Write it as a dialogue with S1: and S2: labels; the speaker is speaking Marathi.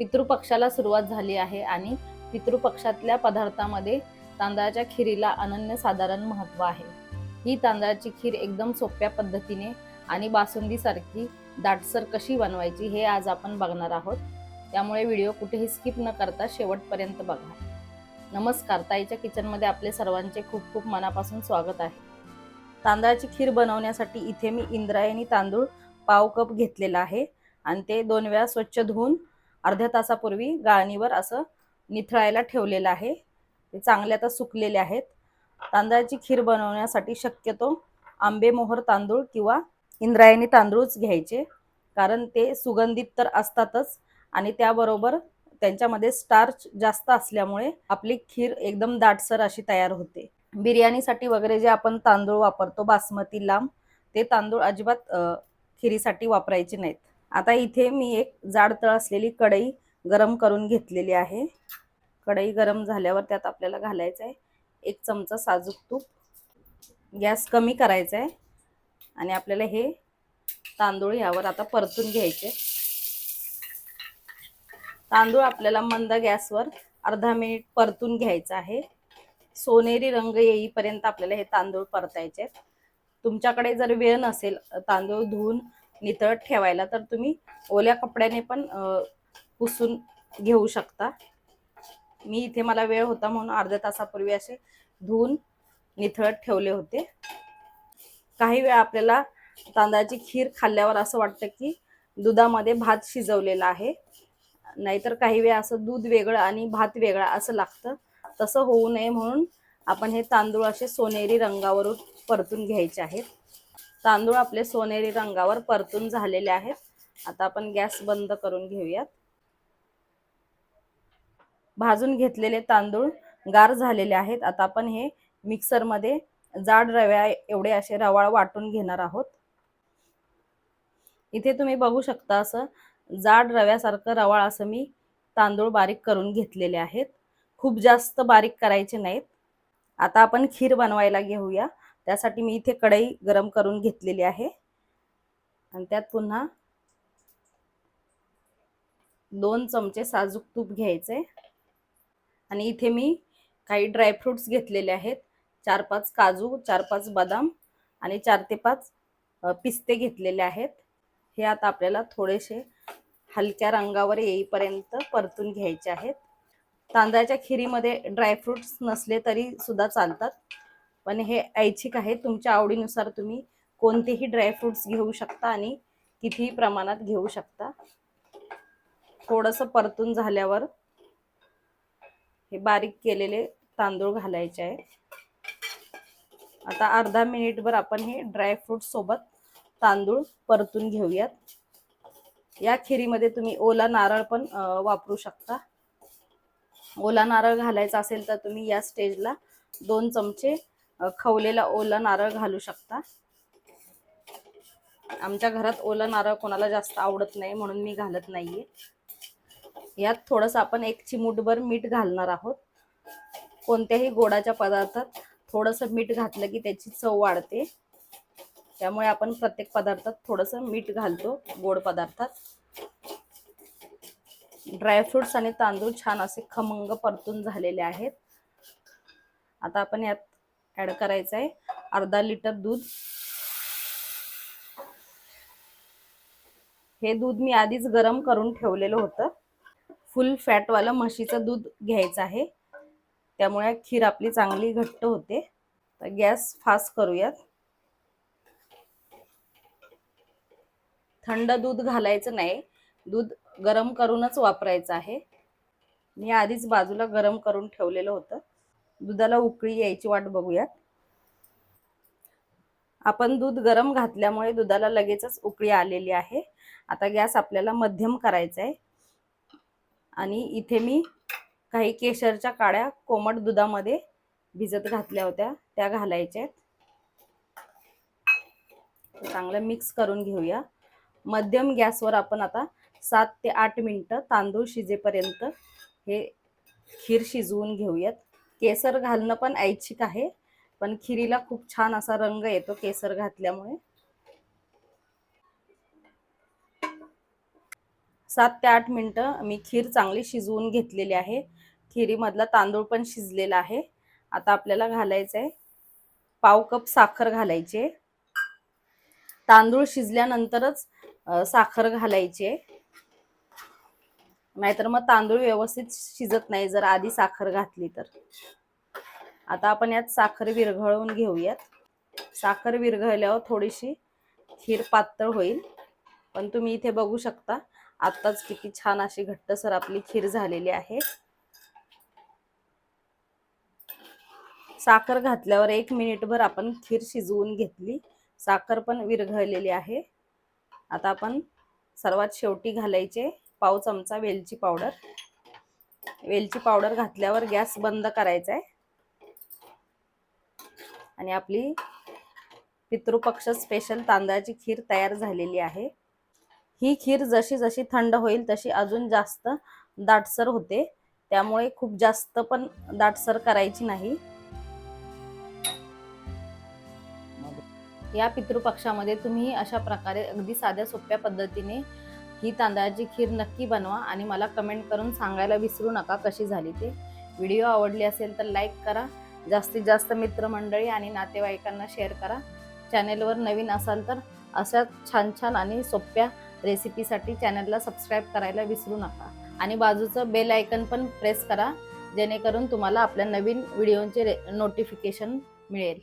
S1: पितृपक्षाला सुरुवात झाली आहे आणि पितृपक्षातल्या पदार्थामध्ये तांदळाच्या खिरीला अनन्यसाधारण महत्त्व आहे. ही तांदळाची खीर एकदम सोप्या पद्धतीने आणि बासुंदीसारखी दाटसर कशी बनवायची हे आज आपण बघणार आहोत. त्यामुळे व्हिडिओ कुठेही स्किप न करता शेवटपर्यंत बघा. नमस्कार ताईच्या किचनमध्ये आपले सर्वांचे खूप खूप मनापासून स्वागत आहे. तांदळाची खीर बनवण्यासाठी इथे मी इंद्रायणी तांदूळ पाव कप घेतलेला आहे आणि ते दोन वेळा स्वच्छ धुवून अर्ध्या तासापूर्वी गाळणीवर असं निथळायला ठेवलेलं आहे. ते चांगले आता सुकलेले आहेत. तांदळाची खीर बनवण्यासाठी शक्यतो आंबेमोहर तांदूळ किंवा इंद्रायणी तांदूळच घ्यायचे. कारण ते सुगंधित तर असतातच आणि त्याबरोबर त्यांच्यामध्ये स्टार्च जास्त असल्यामुळे आपली खीर एकदम दाटसर अशी तयार होते. बिर्याणीसाठी वगैरे जे आपण तांदूळ वापरतो बासमती लांब ते तांदूळ अजिबात खिरीसाठी वापरायचे नाहीत. आता इथे मी एक जाड तळ असलेली कढई गरम करून घेतलेली आहे. कढई गरम झाल्यावर त्यात आपल्याला घालायचं आहे एक चमचा साजूक तूप. गॅस कमी करायचा आहे आणि आपल्याला हे तांदूळ यावर आता परतून घ्यायचे. तांदूळ आपल्याला मंद गॅसवर अर्धा मिनिट परतून घ्यायचा आहे. सोनेरी रंग येईपर्यंत आपल्याला हे तांदूळ परतायचे तुमच्याकडे जर वेळ नसेल तांदूळ धुवून नितळत ठेवायला तर तुम्ही ओल्या कपड्याने पण पुसून घेऊ शकता. मी इथे मला वेळ होता म्हणून अर्ध्या तासापूर्वी असे धुवून निथळत ठेवले होते. काही वेळा आपल्याला तांदळाची खीर खाल्ल्यावर असं वाटतं की दुधामध्ये भात शिजवलेला आहे. नाहीतर काही वेळा असं दूध वेगळं आणि भात वेगळा असं लागतं. तसं होऊ नये म्हणून आपण हे तांदूळ असे सोनेरी रंगावरून परतून घ्यायचे आहेत. तांदूळ आपले सोनेरी रंगावर परतून झालेले आहेत. आता आपण गॅस बंद करून घेऊयात. भाजून घेतलेले तांदूळ गार झालेले आहेत. आता आपण हे मिक्सरमध्ये जाड रव्या एवढे असे रवाळ वाटून घेणार आहोत. इथे तुम्ही बघू शकता असं जाड रव्यासारखं रवाळ असं मी तांदूळ बारीक करून घेतलेले आहेत. खूप जास्त बारीक करायचे नाहीत. आता आपण खीर बनवायला घेऊया. त्यासाठी मी इथे कढई गरम करून घेतलेली आहे. आणि त्यात पुन्हा दोन चमचे साजूक तूप घ्यायचे. आणि इथे मी काही ड्रायफ्रुट्स घेतलेले आहेत. चार पाच काजू चार पाच बदाम आणि चार ते पाच पिस्ते घेतलेले आहेत. हे आता आपल्याला थोडेसे हलक्या रंगावर येईपर्यंत परतून घ्यायचे आहेत. तांदळाच्या खिरीमध्ये ड्रायफ्रुट्स नसले तरी सुद्धा चालतात. पण हे ऐच्छिक आहे. तुमच्या आवडीनुसार तुम्ही कोणतेही ड्रायफ्रुट्स घेऊ शकता आणि कितीही प्रमाणात घेऊ शकता. थोडंसं परतून झाल्यावर हे बारीक केलेले तांदूळ घालायचे आहे. आता अर्धा मिनिटभर आपण हे ड्रायफ्रूट सोबत तांदूळ परतून घेऊयात. या खिरीमध्ये तुम्ही ओला नारळ पण वापरू शकता. ओला नारळ घालायचा असेल तर तुम्ही या स्टेजला दोन चमचे खवलेला ओला नारळ घालू शकता. आमच्या घरात ओला नारळ कोणाला जास्त आवडत नाही म्हणून मी घालत नाहीये. यात थोडंसं आपण एक चिमूटभर मीठ घालणार आहोत. कोणत्याही गोडाच्या पदार्थात थोडंसं मीठ घातलं की त्याची चव वाढते. त्यामुळे आपण प्रत्येक पदार्थात थोडंसं मीठ घालतो गोड पदार्थात. ड्रायफ्रुट्स आणि तांदूळ छान असे खमंग परतून झालेले आहेत. आता आपण यात ॲड करायचं आहे अर्धा लिटर दूध. हे दूध मी आधीच गरम करून ठेवलेलं होतं. फुल फॅटवालं म्हशीचं दूध घ्यायचं आहे. त्यामुळे खीर आपली चांगली घट्ट होते. तर गॅस फास्ट करूयात. थंड दूध घालायचं नाही. दूध गरम करूनच वापरायचं आहे. मी आधीच बाजूला गरम करून ठेवलेलं होतं. दुधाला उकळी यायची वाट बघूयात. आपण दूध गरम घातल्यामुळे दुधाला लगेचच उकळी आलेली आहे. आता गॅस आपल्याला मध्यम करायचा आहे आणि इथे मी काही केशरच्या काड्या कोमट दुधामध्ये भिजत घातल्या होत्या त्या घालायच्या आहेत चांगलं मिक्स करून घेऊया. मध्यम गॅसवर आपण आता सात ते आठ मिनटं तांदूळ शिजेपर्यंत हे खीर शिजवून घेऊयात. केसर घालणं पण ऐच्छिक आहे. पण खिरीला खूप छान असा रंग येतो केसर घातल्यामुळे. सात ते आठ मिनटं मी खीर चांगली शिजवून घेतलेली आहे. खिरीमधला तांदूळ पण शिजलेला आहे. आता आपल्याला घालायचं आहे पाव कप साखर घालायचे तांदूळ शिजल्यानंतरच साखर घालायचे नाहीतर मग तांदूळ व्यवस्थित शिजत नाही जर आधी साखर घातली तर. आता आपण यात साखर विरघळवून घेऊयात. साखर विरघळल्यावर थोडीशी खीर पातळ होईल. पण तुम्ही इथे बघू शकता आत्ताच किती छान अशी घट्टसर आपली खीर झालेली आहे. साखर घातल्यावर एक मिनिटभर आपण खीर शिजवून घेतली. साखर पण विरघळलेली आहे. आता आपण सर्वात शेवटी घालायचे पाव चमचा वेलची पावडर. वेलची पावडर घातल्यावर गॅस बंद करायचा आहे आणि आपली पितृपक्ष स्पेशल तांदळाची खीर तयार झालेली आहे. ही खीर जशी जशी थंड होईल तशी अजून जास्त दाटसर होते. त्यामुळे खूप जास्त पण दाटसर करायची नाही. या पितृपक्षामध्ये तुम्ही अशा प्रकारे अगदी साध्या सोप्या पद्धतीने ही तांदळाची खीर नक्की बनवा आणि मला कमेंट करून सांगायला विसरू नका कशी झाली ते. व्हिडिओ आवडली असेल तर लाईक करा. जास्तीत जास्त मित्रमंडळी आणि नातेवाईकांना शेअर करा. चॅनेलवर नवीन असाल तर अशा छान छान आणि सोप्या रेसिपीसाठी चॅनलला सबस्क्राईब करायला विसरू नका. आणि बाजूचं बेल आयकन पण प्रेस करा जेणेकरून तुम्हाला आपल्या नवीन व्हिडिओचे नोटिफिकेशन मिळेल.